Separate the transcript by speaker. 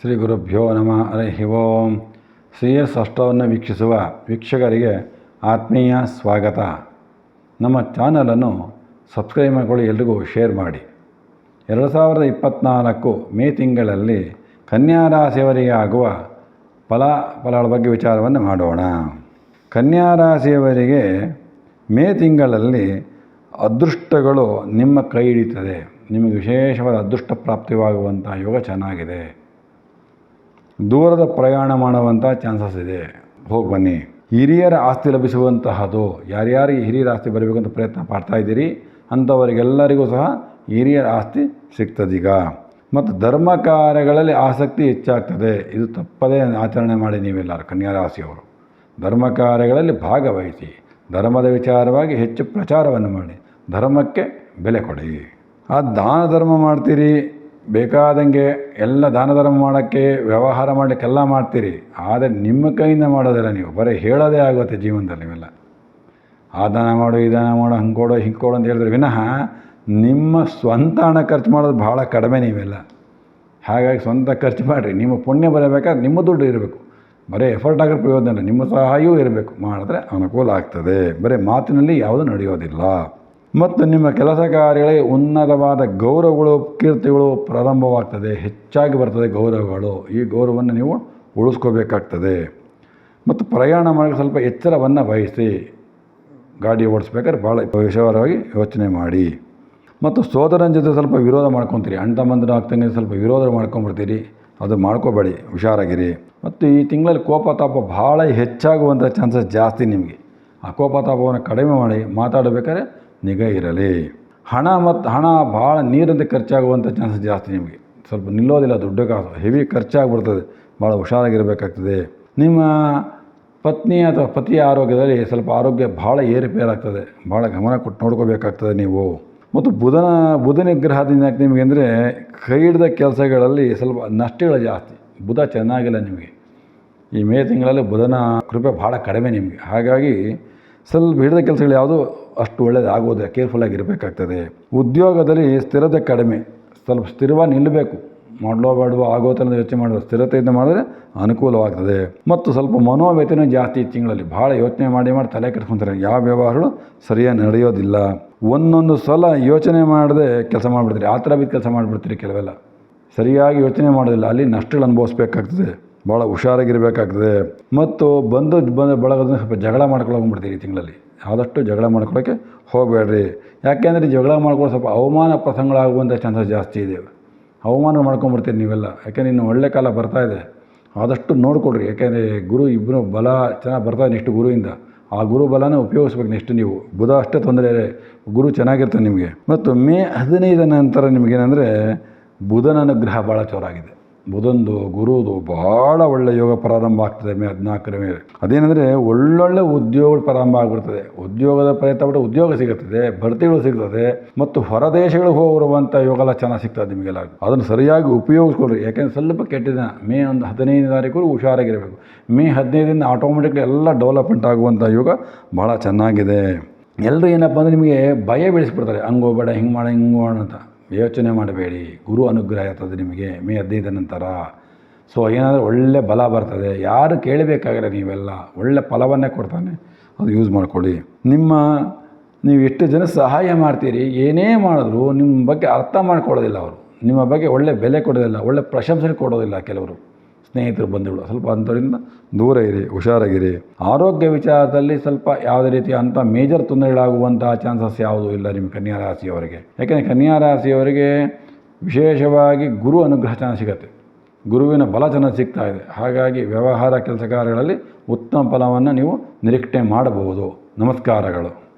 Speaker 1: ಶ್ರೀ ಗುರುಭ್ಯೋ ನಮಃ. ಹರಿ ಓಂ. C S ವೀಕ್ಷಿಸುವ ವೀಕ್ಷಕರಿಗೆ ಆತ್ಮೀಯ ಸ್ವಾಗತ. ನಮ್ಮ ಚಾನಲನ್ನು ಸಬ್ಸ್ಕ್ರೈಬ್ ಮಾಡಿಕೊಳ್ಳಿ, ಎಲ್ರಿಗೂ ಶೇರ್ ಮಾಡಿ. ಎರಡು ಸಾವಿರದ ಇಪ್ಪತ್ತ್ನಾಲ್ಕು ಮೇ ತಿಂಗಳಲ್ಲಿ ಕನ್ಯಾ ರಾಶಿಯವರಿಗೆ ಆಗುವ ಫಲ, ಫಲಗಳ ಬಗ್ಗೆ ವಿಚಾರವನ್ನು ಮಾಡೋಣ. ಕನ್ಯಾ ರಾಶಿಯವರಿಗೆ ಮೇ ತಿಂಗಳಲ್ಲಿ ಅದೃಷ್ಟಗಳು ನಿಮ್ಮ ಕೈ ಹಿಡಿತದೆ. ನಿಮಗೆ ವಿಶೇಷವಾದ ಅದೃಷ್ಟ ಪ್ರಾಪ್ತಿಯಾಗುವಂಥ ಯೋಗ ಚೆನ್ನಾಗಿದೆ. ದೂರದ ಪ್ರಯಾಣ ಮಾಡುವಂಥ ಚಾನ್ಸಸ್ ಇದೆ. ಹೋಗಿ ಬನ್ನಿ. ಹಿರಿಯರ ಆಸ್ತಿ ಲಭಿಸುವಂತಹದು ಯಾರ್ಯಾರಿಗೆ ಹಿರಿಯರ ಆಸ್ತಿ ಬರಬೇಕಂತ ಪ್ರಯತ್ನ ಪಡ್ತಾ ಇದ್ದೀರಿ, ಅಂಥವರಿಗೆಲ್ಲರಿಗೂ ಸಹ ಹಿರಿಯರ ಆಸ್ತಿ ಸಿಗ್ತದೀಗ ಮತ್ತು ಧರ್ಮ ಕಾರ್ಯಗಳಲ್ಲಿ ಆಸಕ್ತಿ ಹೆಚ್ಚಾಗ್ತದೆ. ಇದು ತಪ್ಪದೇ ಆಚರಣೆ ಮಾಡಿ ನೀವೆಲ್ಲರೂ ಕನ್ಯಾ ರಾಶಿಯವರು ಧರ್ಮ ಕಾರ್ಯಗಳಲ್ಲಿ ಭಾಗವಹಿಸಿ, ಧರ್ಮದ ವಿಚಾರವಾಗಿ ಹೆಚ್ಚು ಪ್ರಚಾರವನ್ನು ಮಾಡಿ, ಧರ್ಮಕ್ಕೆ ಬೆಲೆ ಕೊಡಿ. ಆ ದಾನ ಧರ್ಮ ಮಾಡ್ತೀರಿ. ಬೇಕಾದಂಗೆ ಎಲ್ಲ ದಾನ ಧರ್ಮ ಮಾಡೋಕ್ಕೆ, ವ್ಯವಹಾರ ಮಾಡಲಿಕ್ಕೆಲ್ಲ ಮಾಡ್ತೀರಿ. ಆದರೆ ನಿಮ್ಮ ಕೈಯಿಂದ ಮಾಡೋದಿಲ್ಲ ನೀವು. ಬರೀ ಹೇಳೋದೇ ಆಗುತ್ತೆ ಜೀವನದಲ್ಲಿ ನೀವೆಲ್ಲ ಆ ದಾನ ಮಾಡು, ಈ ದಾನ ಮಾಡು, ಹಂಗೆ ಕೊಡು, ಹಿಂಗೆ ಕೊಡು ಅಂತ ಹೇಳಿದ್ರೆ ವಿನಃ ನಿಮ್ಮ ಸ್ವಂತ ಹಣ ಖರ್ಚು ಮಾಡೋದು ಭಾಳ ಕಡಿಮೆ ನೀವೆಲ್ಲ. ಹಾಗಾಗಿ ಸ್ವಂತ ಖರ್ಚು ಮಾಡಿರಿ. ನಿಮ್ಮ ಪುಣ್ಯ ಬರಬೇಕಾದ್ರೆ ನಿಮ್ಮ ದುಡ್ಡು ಇರಬೇಕು. ಬರೀ ಎಫರ್ಟ್ ಆಗೋ ಪ್ರಯೋಜನ ನಿಮ್ಮ ಸಹಾಯವೂ ಇರಬೇಕು. ಮಾಡಿದ್ರೆ ಅನುಕೂಲ ಆಗ್ತದೆ. ಬರೀ ಮಾತಿನಲ್ಲಿ ಯಾವುದೂ ನಡೆಯೋದಿಲ್ಲ. ಮತ್ತು ನಿಮ್ಮ ಕೆಲಸ ಕಾರ್ಯಗಳಿಗೆ ಉನ್ನತವಾದ ಗೌರವಗಳು, ಕೀರ್ತಿಗಳು ಪ್ರಾರಂಭವಾಗ್ತದೆ. ಹೆಚ್ಚಾಗಿ ಬರ್ತದೆ ಗೌರವಗಳು. ಈ ಗೌರವವನ್ನು ನೀವು ಉಳಿಸ್ಕೋಬೇಕಾಗ್ತದೆ. ಮತ್ತು ಪ್ರಯಾಣ ಮಾಡಲು ಸ್ವಲ್ಪ ಎಚ್ಚರವನ್ನು ವಹಿಸಿ. ಗಾಡಿ ಓಡಿಸ್ಬೇಕಾದ್ರೆ ಭಾಳ ವಿಷಯವಾಗಿ ಯೋಚನೆ ಮಾಡಿ. ಮತ್ತು ಸೋದರನ ಜೊತೆ ಸ್ವಲ್ಪ ವಿರೋಧ ಮಾಡ್ಕೊತೀರಿ. ಅಂಡ ಆಗ್ತಂಗೆ ಸ್ವಲ್ಪ ವಿರೋಧ ಮಾಡ್ಕೊಂಬಿಡ್ತೀರಿ. ಅದು ಮಾಡ್ಕೋಬೇಡಿ, ಹುಷಾರಾಗಿರಿ. ಮತ್ತು ಈ ತಿಂಗಳಲ್ಲಿ ಕೋಪ ತಾಪ ಭಾಳ ಹೆಚ್ಚಾಗುವಂಥ ಚಾನ್ಸಸ್ ಜಾಸ್ತಿ ನಿಮಗೆ. ಆ ಕೋಪ ತಾಪವನ್ನು ಕಡಿಮೆ ಮಾಡಿ ಮಾತಾಡಬೇಕಾದ್ರೆ ನಿಗಾ ಇರಲಿ. ಹಣ ಮತ್ತು ಹಣ ಭಾಳ ನೀರಂತೆ ಖರ್ಚಾಗುವಂಥ ಚಾನ್ಸಸ್ ಜಾಸ್ತಿ ನಿಮಗೆ. ಸ್ವಲ್ಪ ನಿಲ್ಲೋದಿಲ್ಲ, ದುಡ್ಡು ಕಾಸು ಹೆವಿ ಖರ್ಚಾಗ್ಬಿಡ್ತದೆ. ಭಾಳ ಹುಷಾರಾಗಿರಬೇಕಾಗ್ತದೆ. ನಿಮ್ಮ ಪತ್ನಿ ಅಥವಾ ಪತಿಯ ಆರೋಗ್ಯದಲ್ಲಿ ಸ್ವಲ್ಪ ಆರೋಗ್ಯ ಭಾಳ ಏರುಪೇರಾಗ್ತದೆ ಭಾಳ ಗಮನ ಕೊಟ್ಟು ನೋಡ್ಕೋಬೇಕಾಗ್ತದೆ ನೀವು. ಮತ್ತು ಬುಧನ ಬುಧನ ಗ್ರಹದಿಂದ ನಿಮಗೆ ಅಂದರೆ ಕೈ ಹಿಡಿದ ಕೆಲಸಗಳಲ್ಲಿ ಸ್ವಲ್ಪ ನಷ್ಟಗಳು ಜಾಸ್ತಿ. ಬುಧ ಚೆನ್ನಾಗಿಲ್ಲ ನಿಮಗೆ. ಈ ಮೇ ತಿಂಗಳಲ್ಲಿ ಬುಧನ ಕೃಪೆ ಭಾಳ ಕಡಿಮೆ ನಿಮಗೆ. ಹಾಗಾಗಿ ಸ್ವಲ್ಪ ಹಿಡಿದ ಕೆಲಸಗಳು ಯಾವುದು ಅಷ್ಟು ಒಳ್ಳೇದು ಆಗೋದಿಲ್ಲ ಕೇರ್ಫುಲ್ಲಾಗಿ ಇರಬೇಕಾಗ್ತದೆ. ಉದ್ಯೋಗದಲ್ಲಿ ಸ್ಥಿರತೆ ಕಡಿಮೆ, ಸ್ವಲ್ಪ ಸ್ಥಿರವಾಗಿ ನಿಲ್ಲಬೇಕು ಮಾಡಲೋ ಬೇಡವೋ ಥರದ ಯೋಚನೆ ಮಾಡುವ ಸ್ಥಿರತೆಯಿಂದ ಮಾಡಿದ್ರೆ ಅನುಕೂಲವಾಗ್ತದೆ. ಮತ್ತು ಸ್ವಲ್ಪ ಮನೋವ್ಯಥೆನೂ ಜಾಸ್ತಿ ತಿಂಗಳಲ್ಲಿ. ಭಾಳ ಯೋಚನೆ ಮಾಡಿ ಮಾಡಿ ತಲೆ ಕೆಡ್ಸ್ಕೊತಾರೆ. ಯಾವ ವ್ಯವಹಾರಗಳು ಸರಿಯಾಗಿ ನಡೆಯೋದಿಲ್ಲ. ಒಂದೊಂದು ಸಲ ಯೋಚನೆ ಮಾಡದೆ ಕೆಲಸ ಮಾಡಿಬಿಡ್ತೀರಿ. ಆ ಥರ ಬಿದ್ದು ಕೆಲಸ ಮಾಡಿಬಿಡ್ತೀರಿ ಕೆಲವೆಲ್ಲ. ಸರಿಯಾಗಿ ಯೋಚನೆ ಮಾಡೋದಿಲ್ಲ. ಅಲ್ಲಿ ನಷ್ಟಗಳು ಅನುಭವಿಸ್ಬೇಕಾಗ್ತದೆ. ಭಾಳ ಹುಷಾರಾಗಿರಬೇಕಾಗ್ತದೆ. ಮತ್ತು ಬಂದು ಬಂದ ಬಳಗದ ಸ್ವಲ್ಪ ಜಗಳ ಮಾಡ್ಕೊಳ್ಳೋಗ್ಬಿಡ್ತೀರಿ ಈ ತಿಂಗಳಲ್ಲಿ. ಆದಷ್ಟು ಜಗಳ ಮಾಡ್ಕೊಳ್ಳೋಕ್ಕೆ ಹೋಗಬೇಡ್ರಿ. ಯಾಕೆಂದರೆ ಜಗಳ ಮಾಡ್ಕೊಳ್ಳೋ ಸ್ವಲ್ಪ ಅವಮಾನ ಪ್ರಸಂಗಗಳಾಗುವಂಥ ಚಾನ್ಸಸ್ ಜಾಸ್ತಿ ಇದೆ. ಅವಮಾನ ಮಾಡ್ಕೊಂಬಿಡ್ತೀರಿ ನೀವೆಲ್ಲ. ಯಾಕೆಂದ್ರೆ ಇನ್ನು ಒಳ್ಳೆ ಕಾಲ ಬರ್ತಾ ಇದೆ. ಆದಷ್ಟು ನೋಡಿಕೊಡ್ರಿ ಯಾಕೆಂದರೆ ಗುರು ಇಬ್ಬರು ಬಲ ಚೆನ್ನಾಗಿ ಬರ್ತಾ ಇದೆ ನೆಕ್ಸ್ಟ್ ಗುರುವಿಂದ. ಆ ಗುರು ಬಲನ ಉಪಯೋಗಿಸ್ಬೇಕು ನೆಕ್ಸ್ಟ್ ನೀವು. ಬುಧ ಅಷ್ಟೇ ತೊಂದರೆ ಗುರು ಚೆನ್ನಾಗಿರ್ತಾನೆ ನಿಮಗೆ. ಮತ್ತು ಮೇ ಹದಿನೈದರ ನಂತರ ನಿಮಗೇನೆಂದರೆ ಬುಧನ ಅನುಗ್ರಹ ಭಾಳ ಜೋರಾಗಿದೆ. ಬುಧಂದು, ಗುರುದು ಭಾಳ ಒಳ್ಳೆ ಯೋಗ ಪ್ರಾರಂಭ ಆಗ್ತದೆ ಮೇ ಹದಿನಾಲ್ಕರ ಮೇಲೆ. ಅದೇನೆಂದರೆ ಒಳ್ಳೊಳ್ಳೆ ಉದ್ಯೋಗಗಳು ಪ್ರಾರಂಭ ಆಗಿಬಿಡ್ತದೆ. ಉದ್ಯೋಗದ ಪ್ರಯತ್ನ ಬಿಟ್ಟು ಉದ್ಯೋಗ ಸಿಗುತ್ತದೆ, ಭರ್ತಿಗಳು ಸಿಗ್ತದೆ ಮತ್ತು ಹೊರದೇಶಗಳಿಗೆ ಹೋಗಿರುವಂಥ ಯೋಗ ಎಲ್ಲ ಚೆನ್ನಾಗಿ ಸಿಗ್ತದೆ ನಿಮಗೆಲ್ಲ. ಅದನ್ನು ಸರಿಯಾಗಿ ಉಪಯೋಗಿಸ್ಕೊಳ್ರಿ. ಯಾಕೆಂದ್ರೆ ಸ್ವಲ್ಪ ಕೆಟ್ಟಿದ ಮೇ ಒಂದು ಹದಿನೈದು ತಾರೀಕು ಹುಷಾರಾಗಿರಬೇಕು. ಮೇ ಹದಿನೈದರಿಂದ ಆಟೋಮೆಟಿಕ್ಲಿ ಎಲ್ಲ ಡೆವಲಪ್ಮೆಂಟ್ ಆಗುವಂಥ ಯೋಗ ಭಾಳ ಚೆನ್ನಾಗಿದೆ. ಎಲ್ಲರೂ ಏನಪ್ಪ ಅಂದರೆ ನಿಮಗೆ ಭಯ ಬೆಳೆಸ್ಬಿಡ್ತಾರೆ. ಹಂಗೆ ಹೋಗ್ಬೇಡ, ಹಿಂಗೆ ಮಾಡ, ಹಿಂಗೆ ಮಾಡೋಣ ಅಂತ. ಯೋಚನೆ ಮಾಡಬೇಡಿ. ಗುರು ಅನುಗ್ರಹ ಇರ್ತದೆ ನಿಮಗೆ. ಮೇ ಹದಿನೈದ ನಂತರ. ಸೊ ಏನಾದರೂ ಒಳ್ಳೆ ಬಲ ಬರ್ತದೆ. ಯಾರು ಕೇಳಬೇಕಾಗಿಲ್ಲ ನೀವೆಲ್ಲ. ಒಳ್ಳೆ ಫಲವನ್ನೇ ಕೊಡ್ತಾನೆ. ಅದು ಯೂಸ್ ಮಾಡ್ಕೊಳ್ಳಿ. ನಿಮ್ಮ, ನೀವು ಎಷ್ಟು ಜನ ಸಹಾಯ ಮಾಡ್ತೀರಿ? ಏನೇ ಮಾಡಿದ್ರು ನಿಮ್ಮ ಬಗ್ಗೆ ಅರ್ಥ ಮಾಡ್ಕೊಳ್ಳೋದಿಲ್ಲ ಅವರು. ನಿಮ್ಮ ಬಗ್ಗೆ ಒಳ್ಳೆ ಬೆಲೆ ಕೊಡೋದಿಲ್ಲ. ಒಳ್ಳೆ ಪ್ರಶಂಸೆ ಕೊಡೋದಿಲ್ಲ ಕೆಲವರು. ಸ್ನೇಹಿತರು ಬಂದಿಳು ಸ್ವಲ್ಪ ಅಂಥವರಿಂದ ದೂರ ಇರಿ, ಹುಷಾರಾಗಿರಿ. ಆರೋಗ್ಯ ವಿಚಾರದಲ್ಲಿ ಸ್ವಲ್ಪ ಯಾವುದೇ ರೀತಿ ಅಂಥ ಮೇಜರ್ ತೊಂದರೆಗಳಾಗುವಂತಹ ಚಾನ್ಸಸ್ ಯಾವುದೂ ಇಲ್ಲ ನಿಮ್ಮ ಕನ್ಯಾ ರಾಶಿಯವರಿಗೆ ಯಾಕೆಂದರೆ ಕನ್ಯಾ ರಾಶಿಯವರಿಗೆ ವಿಶೇಷವಾಗಿ ಗುರು ಅನುಗ್ರಹ ಚೆನ್ನಾಗಿ ಸಿಗುತ್ತೆ. ಗುರುವಿನ ಬಲ ಚೆನ್ನಾಗಿ ಸಿಗ್ತಾ ಇದೆ. ಹಾಗಾಗಿ ವ್ಯವಹಾರ ಕೆಲಸ ಕಾರ್ಯಗಳಲ್ಲಿ ಉತ್ತಮ ಫಲವನ್ನು ನೀವು ನಿರೀಕ್ಷೆ ಮಾಡಬಹುದು. ನಮಸ್ಕಾರಗಳು.